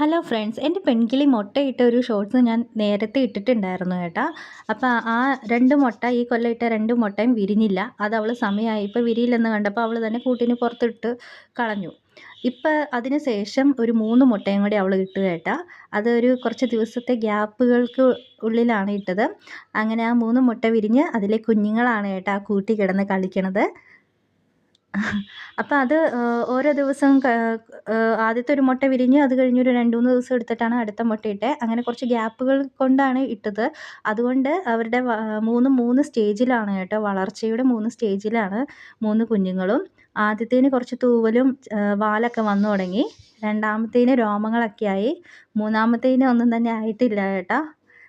Hello friends എന്റെ പെൺകിളി മുട്ടയിട്ട ഒരു shorts ഞാൻ നേരത്തെ ഇട്ടിട്ടുണ്ടായിരുന്നു കേട്ടോ. അപ്പോൾ ആ രണ്ട് മുട്ട ഈ കൊല്ലം ഇട്ട രണ്ട് മുട്ടയും വിരിഞ്ഞില്ല. അത് അവൾ സമയമായി ഇപ്പോൾ വിരിയില്ലെന്ന് കണ്ടപ്പോൾ അവൾ തന്നെ കൂട്ടിന് പുറത്തിട്ട് കളഞ്ഞു. ഇപ്പം അതിന് ശേഷം ഒരു മൂന്ന് മുട്ടയും കൂടി അവൾ ഇട്ട് കേട്ടാ. അതൊരു കുറച്ച് ദിവസത്തെ ഗ്യാപ്പുകൾക്ക് ഉള്ളിലാണ് ഇട്ടത്. അങ്ങനെ ആ മൂന്ന് മുട്ട വിരിഞ്ഞ് അതിലെ കുഞ്ഞുങ്ങളാണ് കേട്ടോ ആ കൂട്ടി കിടന്ന് കളിക്കണത്. അപ്പം അത് ഓരോ ദിവസം ആദ്യത്തെ ഒരു മുട്ട വിരിഞ്ഞ് അത് കഴിഞ്ഞ് ഒരു രണ്ട് മൂന്ന് ദിവസം എടുത്തിട്ടാണ് അടുത്ത മുട്ട ഇട്ടത് അങ്ങനെ കുറച്ച് ഗ്യാപ്പുകൾ കൊണ്ടാണ് ഇട്ടത്. അതുകൊണ്ട് അവരുടെ മൂന്ന് മൂന്ന് സ്റ്റേജിലാണ് കേട്ടോ. വളർച്ചയുടെ മൂന്ന് സ്റ്റേജിലാണ് മൂന്ന് കുഞ്ഞുങ്ങളും. ആദ്യത്തേന് കുറച്ച് തൂവലും വാലൊക്കെ വന്നു തുടങ്ങി. രണ്ടാമത്തേന് രോമങ്ങളൊക്കെ ആയി. മൂന്നാമത്തേന് ഒന്നും തന്നെ ആയിട്ടില്ല കേട്ടോ.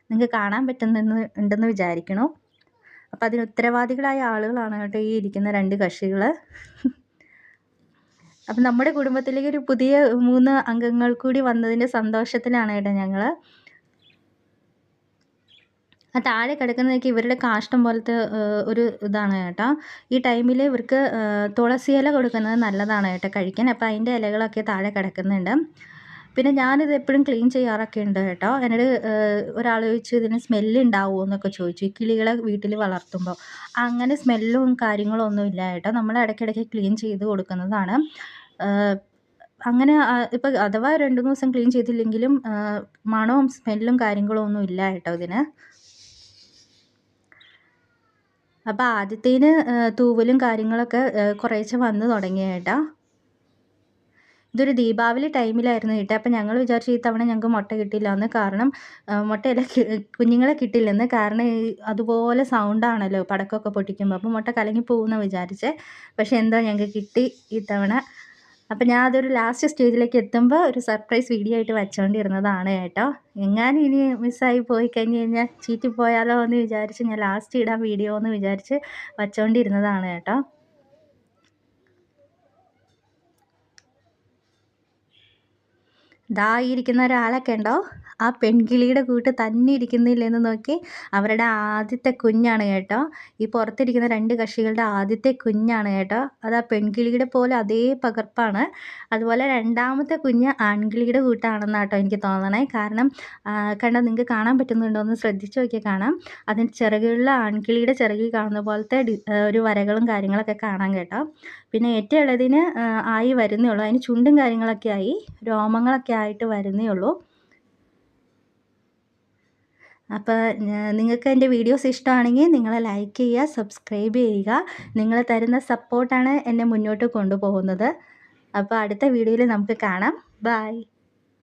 നിങ്ങൾക്ക് കാണാൻ പറ്റുന്നെന്ന് ഉണ്ടെന്ന് അപ്പം അതിന് ഉത്തരവാദികളായ ആളുകളാണ് കേട്ടോ ഈ ഇരിക്കുന്ന രണ്ട് കക്ഷികൾ അപ്പം നമ്മുടെ കുടുംബത്തിലേക്ക് ഒരു പുതിയ മൂന്ന് അംഗങ്ങൾ കൂടി വന്നതിന്റെ സന്തോഷത്തിലാണ് കേട്ടോ ഞങ്ങൾ ആ താഴെ കിടക്കുന്നതൊക്കെ ഇവരുടെ കാഷ്ടം പോലത്തെ ഒരു ഇതാണ് കേട്ടോ. ഈ ടൈമിൽ ഇവർക്ക് തുളസി ഇല കൊടുക്കുന്നത് നല്ലതാണ് കേട്ടോ കഴിക്കാൻ. അപ്പോൾ അതിന്റെ ഇലകളൊക്കെ താഴെ കിടക്കുന്നുണ്ട്. പിന്നെ ഞാനിത് എപ്പോഴും ക്ലീൻ ചെയ്യാറൊക്കെ ഉണ്ട് കേട്ടോ. എന്നോട് ഒരാൾ ചോദിച്ചു ഇതിന് സ്മെല്ല് ഉണ്ടാവുമോ എന്നൊക്കെ ചോദിച്ചു. ഈ കിളികളെ വീട്ടിൽ വളർത്തുമ്പോൾ അങ്ങനെ സ്മെല്ലും കാര്യങ്ങളും ഒന്നും ഇല്ല കേട്ടോ. നമ്മൾ ഇടയ്ക്കിടയ്ക്ക് ക്ലീൻ ചെയ്ത് കൊടുക്കുന്നതാണ്. അങ്ങനെ ഇപ്പം അഥവാ രണ്ട് മൂന്ന് ദിവസം ക്ലീൻ ചെയ്തില്ലെങ്കിലും മണവും സ്മെല്ലും കാര്യങ്ങളും ഒന്നും ഇല്ല കേട്ടോ ഇതിന്. അപ്പോൾ ആദ്യത്തേന് തൂവലും കാര്യങ്ങളൊക്കെ കുറേശ്ശെ വന്ന് തുടങ്ങി കേട്ടോ. ഇതൊരു ദീപാവലി ടൈമിലായിരുന്നു കിട്ടുക അപ്പം ഞങ്ങൾ വിചാരിച്ചു ഈ തവണ ഞങ്ങൾക്ക് മുട്ട കിട്ടിയില്ല. കാരണം മുട്ടയല്ല കുഞ്ഞുങ്ങളെ കിട്ടില്ലെന്ന്. കാരണം അതുപോലെ സൗണ്ടാണല്ലോ പടക്കമൊക്കെ പൊട്ടിക്കുമ്പോൾ അപ്പോൾ മുട്ട കലങ്ങി പോകുമെന്ന് വിചാരിച്ചേ. പക്ഷേ എന്തോ ഞങ്ങൾക്ക് കിട്ടി ഈ തവണ. അപ്പം ഞാൻ അതൊരു ലാസ്റ്റ് സ്റ്റേജിലേക്ക് എത്തുമ്പോൾ ഒരു സർപ്രൈസ് വീഡിയോ ആയിട്ട് വെച്ചുകൊണ്ടിരുന്നതാണ് കേട്ടോ. എങ്ങാനും ഇനി മിസ്സായി പോയി കഴിഞ്ഞ് കഴിഞ്ഞാൽ ചീറ്റി പോയാലോ എന്ന് വിചാരിച്ച് ഞാൻ ലാസ്റ്റ് ഇടാൻ വീഡിയോ എന്ന് വിചാരിച്ച് വെച്ചുകൊണ്ടിരുന്നതാണ് കേട്ടോ. ദാ ഇരിക്കുന്ന ഒരാളൊക്കെ ഉണ്ടോ? ആ പെൺകിളിയുടെ കൂട്ട് തന്നെ ഇരിക്കുന്നില്ലെന്ന് നോക്കി അവരുടെ ആദ്യത്തെ കുഞ്ഞാണ് കേട്ടോ. ഈ പുറത്തിരിക്കുന്ന രണ്ട് കക്ഷികളുടെ ആദ്യത്തെ കുഞ്ഞാണ് കേട്ടോ. അത് ആ പെൺകിളിയുടെ പോലെ അതേ പകർപ്പാണ്. അതുപോലെ രണ്ടാമത്തെ കുഞ്ഞ് ആൺകിളിയുടെ കൂട്ടാണെന്ന് കേട്ടോ എനിക്ക് തോന്നണേ. കാരണം കണ്ടോ നിങ്ങൾക്ക് കാണാൻ പറ്റുന്നുണ്ടോ എന്ന് ശ്രദ്ധിച്ചു നോക്കിയാൽ കാണാം. അതിന് ചിറകുള്ള ആൺകിളിയുടെ ചിറകിൽ കാണുന്ന പോലത്തെ ഒരു വരകളും കാര്യങ്ങളൊക്കെ കാണാം കേട്ടോ. പിന്നെ ഏറ്റവും ഇളതിന് ആയി വരുന്നേ ഉള്ളൂ. അതിന് ചുണ്ടും കാര്യങ്ങളൊക്കെ ആയി രോമങ്ങളൊക്കെ ആയിട്ട് വരുന്നേ ഉള്ളൂ. അപ്പോൾ നിങ്ങൾക്ക് എന്റെ വീഡിയോസ് ഇഷ്ടമാണെങ്കിൽ നിങ്ങൾ ലൈക്ക് ചെയ്യുക സബ്സ്ക്രൈബ് ചെയ്യുക. നിങ്ങൾ തരുന്ന സപ്പോർട്ടാണ് എന്നെ മുന്നോട്ട് കൊണ്ടുപോകുന്നത്. അപ്പോൾ അടുത്ത വീഡിയോയിൽ നമുക്ക് കാണാം. ബായ്